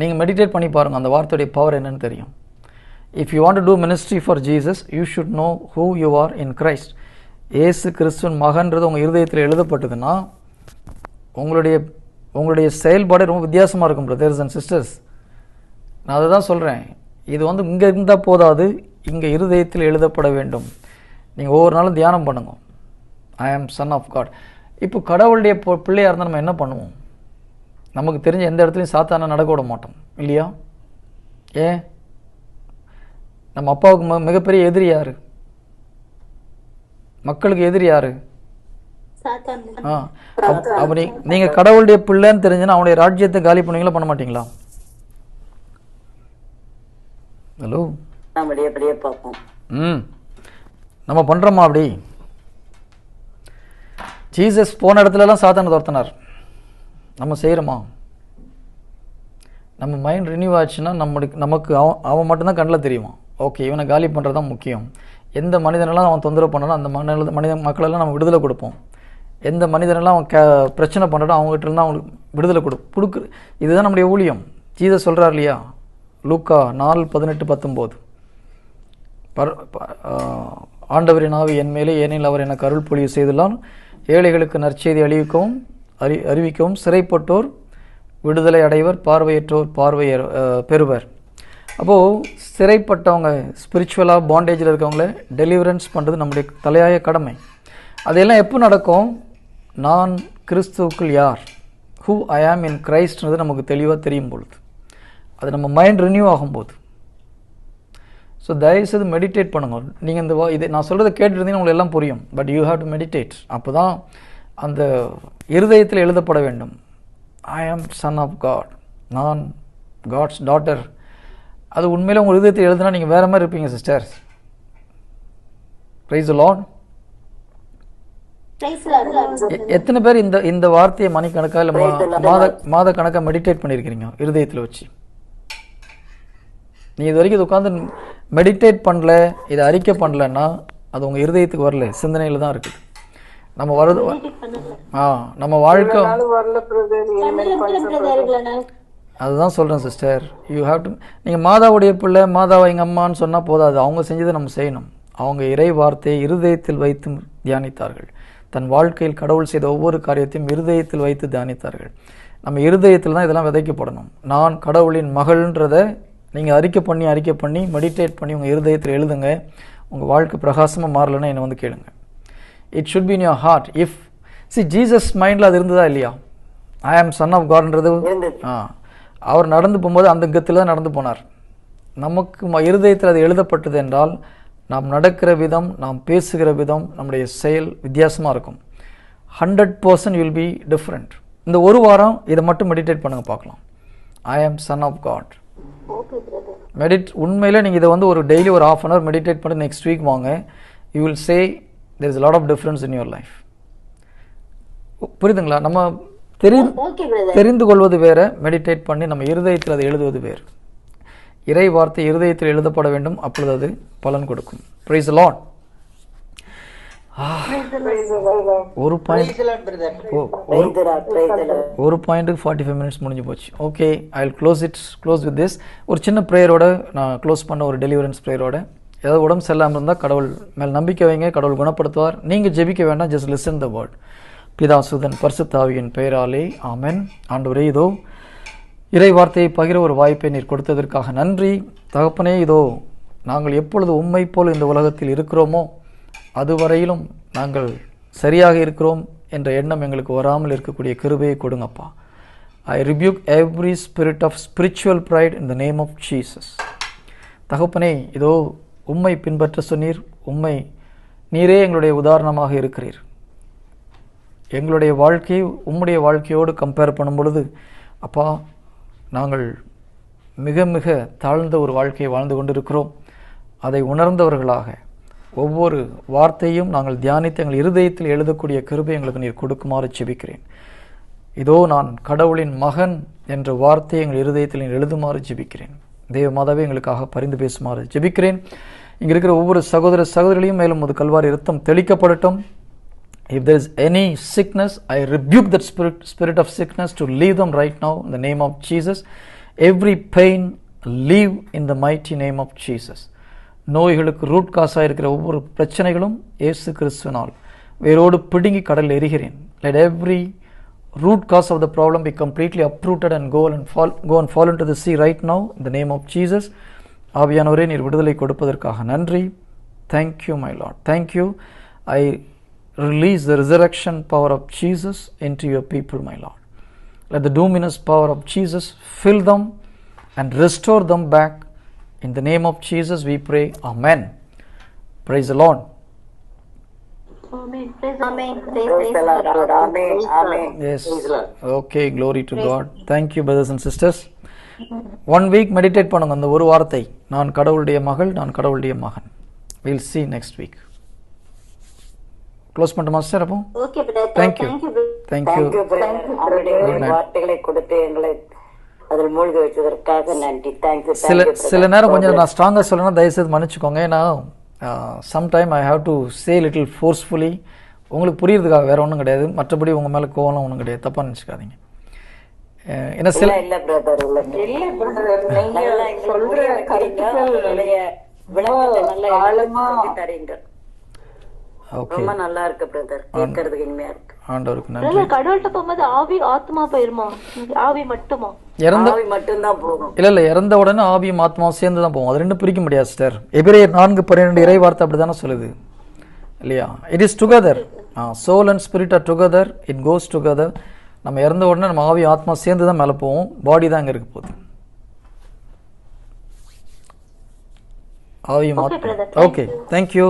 நீங்கள் மெடிடேட் பண்ணி பாருங்கள் அந்த வார்த்தையுடைய பவர் என்னன்னு தெரியும். If you want to do ministry for Jesus you should know who you are in Christ ஏசு கிறிஸ்துவின் மகன்றது உங்கள் இருதயத்தில் எழுதப்பட்டதுன்னா உங்களுடைய உங்களுடைய செயல்பாடு ரொம்ப வித்தியாசமாக இருக்கும் பிரதர்ஸ் அண்ட் சிஸ்டர்ஸ் நான் அதை தான் சொல்கிறேன் இது வந்து இங்கே இருந்தால் போதாது இங்கே இருதயத்தில் எழுதப்பட வேண்டும். நீங்கள் ஒவ்வொரு நாளும் தியானம் பண்ணுங்க. ஐ ஆம் சன் ஆஃப் காட் இப்போ கடவுளுடைய பிள்ளையாக இருந்தால் நம்ம என்ன பண்ணுவோம்? நமக்கு தெரிஞ்ச எந்த இடத்துலையும் சாத்தான நடக்க விட மாட்டோம். இல்லையா? ஏன் நம்ம அப்பாவுக்கு ம- மிகப்பெரிய எதிரி யாரு? மக்களுக்கு எதிரி யாரு? சாத்தான். ஆ. அப்- அப்ப நீ நீங்கள் கடவுளுடைய பிள்ளைன்னு தெரிஞ்சுன்னா அவனுடைய ராஜ்யத்தை காலி பண்ணுவீங்களா பண்ண மாட்டீங்களா? ஹலோ? ம். நம்ம பண்ணுறோமா அப்படி? ஜீசஸ் போன இடத்துலலாம் சாத்தானை துரத்தினார். நம்ம செய்கிறோமா நம்ம மைண்ட் ரினியூவ் ஆச்சுன்னா நம்மளுக்கு நமக்கு அவன் அவன் மட்டும்தான் கண்ணில் தெரியும்? ஓகே இவனை காலி பண்ணுறது தான் முக்கியம். எந்த மனிதனெல்லாம் அவன் தொந்தரவு பண்ணாலும் அந்த மனித மனித மக்களெல்லாம் நம்ம விடுதலை கொடுப்போம். எந்த மனிதனெல்லாம் அவன் க பிரச்சனை பண்ணுறோம் அவங்ககிட்ட இருந்து அவங்களுக்கு விடுதலை கொடு கொடுக்கு இதுதான் நம்முடைய ஊழியம். ஜீசஸ் சொல்கிறார் இல்லையா? லூக்கா நாலு பதினெட்டு பத்தொம்போது. பர் ப- ஆண்டவரின் ஆவி என் மேலே ஏனில் அவர் எனக்கு அருள் பொழிவு செய்துள்ளான் ஏழைகளுக்கு நற்செய்தி அழிவிக்கவும் அறி அறிவிக்கவும் சிறைப்பட்டோர் விடுதலை அடைவர் பார்வையற்றோர் பார்வையர் பெறுவர். அப்போது சிறைப்பட்டவங்க ஸ்பிரிச்சுவலாக பாண்டேஜில் இருக்கவங்கள டெலிவரன்ஸ் பண்ணுறது நம்முடைய தலையாய கடமை. அதையெல்லாம் எப்போ நடக்கும்? நான் கிறிஸ்துவுக்குள் யார்? ஹூ ஐ ஆம் இன் கிரைஸ்ட்ன்றது நமக்கு தெளிவாக தெரியும் பொழுது. அது நம்ம மைண்ட் ரினியூ ஆகும்போது. ஸோ தயவுசெய்து மெடிடேட் பண்ணுங்கள் நீங்கள் இந்த வா- இது நான் சொல்கிறத கேட்டுருந்தீங்கன்னா உங்களுக்கு எல்லாம் புரியும். But you have to meditate அப்போ தான் அந்த இருதயத்தில் எழுதப்பட வேண்டும். I am son of God நான் காட்ஸ் டாட்டர் அது உண்மையில உங்கள் இருதயத்தில் எழுதுனா நீங்கள் வேற மாதிரி இருப்பீங்க sister praise Lord Praise the Lord. எத்தனை பேர் இந்த இந்த வார்த்தையை மணிக்கணக்கா இல்லை மா- மாத மாத கணக்காக மெடிடேட் பண்ணியிருக்கிறீங்க இருதயத்தில் வச்சு? நீ இது வரைக்கும் இது உட்காந்து மெடிடேட் பண்ணல இதை அறிக்கை பண்ணலன்னா அது உங்கள் இருதயத்துக்கு வரல சிந்தனையில் தான் இருக்குது. நம்ம வரது ஆ நம்ம வாழ்க்கை அதுதான் சொல்கிறேன் சிஸ்டர் யூ ஹாவ் டு நீங்கள் மாதாவுடைய பிள்ளை மாதாவை எங்கள் அம்மான்னு சொன்னால் போதாது. அவங்க செஞ்சதை நம்ம செய்யணும். அவங்க இறை வார்த்தையை இருதயத்தில் வைத்து தியானித்தார்கள். தன் வாழ்க்கையில் கடவுள் செய்த ஒவ்வொரு காரியத்தையும் இருதயத்தில் வைத்து தியானித்தார்கள். நம்ம இருதயத்தில் தான் இதெல்லாம் விதைக்கப்படணும். நான் கடவுளின் மகள்ன்றதை நீங்கள் அறிக்கை பண்ணி அறிக்கை பண்ணி மெடிடேட் பண்ணி உங்கள் இருதயத்தில் எழுதுங்க. உங்கள் வாழ்க்கை பிரகாசமாக மாறலைன்னா என்னை வந்து கேளுங்கள் it should be in your heart if see Jesus மைண்டில் அது இருந்ததா இல்லையா? ஐ ஆம் சன் ஆஃப் காட்ன்றது. ஆ. அவர் நடந்து போகும்போது அந்த கத்தில் தான் நடந்து போனார். நமக்கு இருதயத்தில் அது எழுதப்பட்டது என்றால் நாம் நடக்கிற விதம் நாம் பேசுகிற விதம் நம்முடைய செயல் வித்தியாசமாக இருக்கும். Hundred percent will be different இந்த ஒரு வாரம் இதை மட்டும் மெடிடேட் பண்ணுங்க பார்க்கலாம். I am son of God Okay, brother. Meditate உண்மையில் நீங்கள் இதை வந்து ஒரு டெய்லி ஒரு ஆஃப் அன் ஹவர் மெடிடேட் பண்ணி நெக்ஸ்ட் வீக் வாங்க. You will see there is lot of difference in your life புரியுதுங்களா? நம்ம தெரி. தெரிந்து கொள்வது வேற மெடிடேட் பண்ணி நம்ம இருதயத்தில் அதை எழுதுவது வேறு. இறை வார்த்தை இருதயத்தில் எழுதப்பட வேண்டும் அப்பொழுது அது பலன் கொடுக்கும். ப்ரைஸ் லாட் ஒரு point Praise the Lord, praise the Lord. ஒரு பாயிண்ட்டுக்கு ஃபார்ட்டி ஃபைவ் மினிட்ஸ் முடிஞ்சு போச்சு. Okay I will close it close with this ஒரு சின்ன ப்ரேயரோட நான் க்ளோஸ் பண்ண ஒரு டெலிவரன்ஸ் ப்ரேயரோட ஏதாவது உடம்பு சரியில்லாமல் இருந்தால் கடவுள் மேல் நம்பிக்கை வைங்க கடவுள் குணப்படுத்துவார். நீங்கள் ஜெபிக்க வேண்டாம் ஜஸ்ட் லிசன் த வேர்ட் பிதா சுதன் பரிசுத்தாவியின் பெயராலே ஆமென். ஆண்டவரே இதோ இறை வார்த்தையை பகிர ஒரு வாய்ப்பை நீர் கொடுத்ததற்காக நன்றி. தகப்பனே இதோ நாங்கள் எப்பொழுது உண்மை போல் இந்த உலகத்தில் இருக்கிறோமோ அதுவரையிலும் நாங்கள் சரியாக இருக்கிறோம் என்ற எண்ணம் எங்களுக்கு வராமல் இருக்கக்கூடிய கிருபையை கொடுங்கப்பா. I rebuke every spirit of spiritual pride in the name of Jesus தகப்பனே இதோ உம்மை பின்பற்ற சொன்னீர். உம்மை நீரே எங்களுடைய உதாரணமாக இருக்கிறீர். எங்களுடைய வாழ்க்கையை உம்முடைய வாழ்க்கையோடு கம்பேர் பண்ணும் பொழுது அப்பா நாங்கள் மிக மிக தாழ்ந்த ஒரு வாழ்க்கையை வாழ்ந்து கொண்டிருக்கிறோம். அதை உணர்ந்தவர்களாக ஒவ்வொரு வார்த்தையும் நாங்கள் தியானித்து எங்கள் இருதயத்தில் எழுதக்கூடிய கிருபை எங்களுக்கு நீர் கொடுக்குமாறு செபிக்கிறேன் இதோ நான் கடவுளின் மகன் என்ற வார்த்தையை எங்கள் இருதயத்தில் எழுதுமாறு ஜெபிக்கிறேன். தேவ மாதாவே எங்களுக்காக பரிந்து பேசுமாறு ஜெபிக்கிறேன். இங்கே இருக்கிற ஒவ்வொரு சகோதர சகோதரிகளையும் மேலும் அது கல்வாரி ரத்தம் தெளிக்கப்படட்டும். If there is any sickness I rebuke that spirit spirit of sickness to leave them right now in the name of Jesus every pain leave in the mighty name of Jesus நோய்களுக்கு root காசாக இருக்கிற ஒவ்வொரு பிரச்சனைகளும் இயேசு கிறிஸ்துவினால் வேரோடு பிடுங்கி கடலில் எரிகிறேன். Let every root cause of the problem be completely uprooted and go and fall go and fall into the sea right now in the name of Jesus ஆவியானவரே நீர் விடுதலை கொடுப்பதற்காக நன்றி thank you my lord thank you i release the resurrection power of Jesus into your people my lord let the luminous power of Jesus fill them and restore them back in the name of Jesus we pray amen praise the Yes. Okay, glory to God. Thank you, brothers and sisters. One week meditate பண்ணுங்க. அந்த ஒரு வார்த்தை. நான் கடவுளுடைய மகள் நான் கடவுளுடைய மகன். Will see next week. Close பண்ணிட்டு சார் அப்போ? Okay brother. Thank you. thank you brother. Thank Thank you you, brother. அவருடைய வார்த்தைகளை கொடுத்து எங்களை அதில் மூழ்க வச்சதற்காக நன்றி. தேங்க்யூ சில சில நேரம் கொஞ்சம் நான் ஸ்ட்ராங்காக சொல்லணும் தயவுசெய்து மன்னிச்சுக்கோங்க. ஏன்னா sometime I have to say little forcefully உங்களுக்கு புரியுறதுக்காக வேற ஒன்றும் கிடையாது. மற்றபடி உங்கள் மேலே கோவம் ஒன்றும் கிடையாது. தப்பாக நினச்சிக்காதீங்க. ஏன்னா சில இல்ல பிரதர் இல்ல. இல்ல பிரதர் நீங்க நல்லா எங்களுக்கு சொல்ற புரிய வைக்கிறீங்க. கருத்துக்கள் அதனுடைய விளக்கத்தை நல்லா ஆழமா எங்களுக்கு தரீங்க. ஓகே ரொம்ப நல்லா இருக்கு பிரதர் கேட்கறதுக்கு இனிமையா இருக்கு. ஆண்டவருக்கு நன்றி. கடவுள்கிட்ட போகும்போது ஆவி ஆத்மா போயிருமா? ஆவி மட்டுமா? இறந்த ஆவி மட்டும்தான் போகும். இல்ல இல்ல இறந்த உடனே ஆவியும் ஆத்மாவும் சேர்ந்து தான் போகும். அது ரெண்டும் பிரிக்க முடியாது சிஸ்டர். எபிரேயர் நான்கு பன்னிரெண்டு இறை வார்த்தை அப்படி தானே சொல்லுது? இல்லையா? It is together soul and spirit are together it goes together நம்ம இறந்த உடனே நம்ம ஆவி ஆத்மா சேர்ந்து தான் மேலே போவோம் பாடி தான் அங்கே இருக்க போகுது. ஆவியும் Okay, ஆத்மா. Okay thank you